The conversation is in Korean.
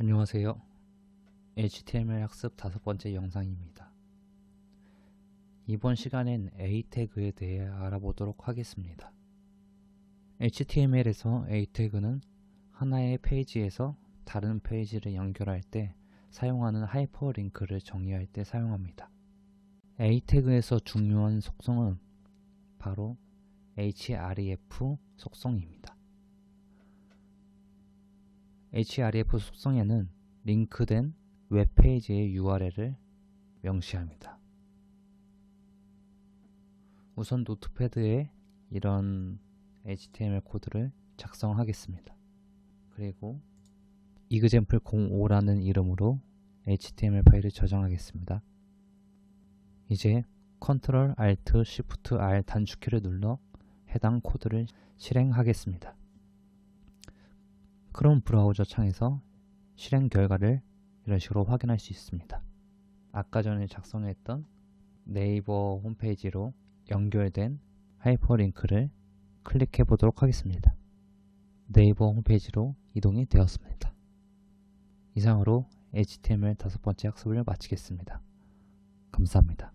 안녕하세요. HTML 학습 다섯 번째 영상입니다. 이번 시간엔 A 태그에 대해 알아보도록 하겠습니다. HTML에서 A 태그는 하나의 페이지에서 다른 페이지를 연결할 때 사용하는 하이퍼링크를 정의할 때 사용합니다. A 태그에서 중요한 속성은 바로 href 속성입니다. Href 속성에는 링크된 웹페이지의 URL을 명시합니다. 우선 노트패드에 이런 HTML 코드를 작성하겠습니다. 그리고 example05라는 이름으로 HTML 파일을 저장하겠습니다. 이제 Ctrl Alt Shift R 단축키를 눌러 해당 코드를 실행하겠습니다. 크롬 브라우저 창에서 실행 결과를 이런 식으로 확인할 수 있습니다. 아까 전에 작성했던 네이버 홈페이지로 연결된 하이퍼링크를 클릭해 보도록 하겠습니다. 네이버 홈페이지로 이동이 되었습니다. 이상으로 HTML 다섯 번째 학습을 마치겠습니다. 감사합니다.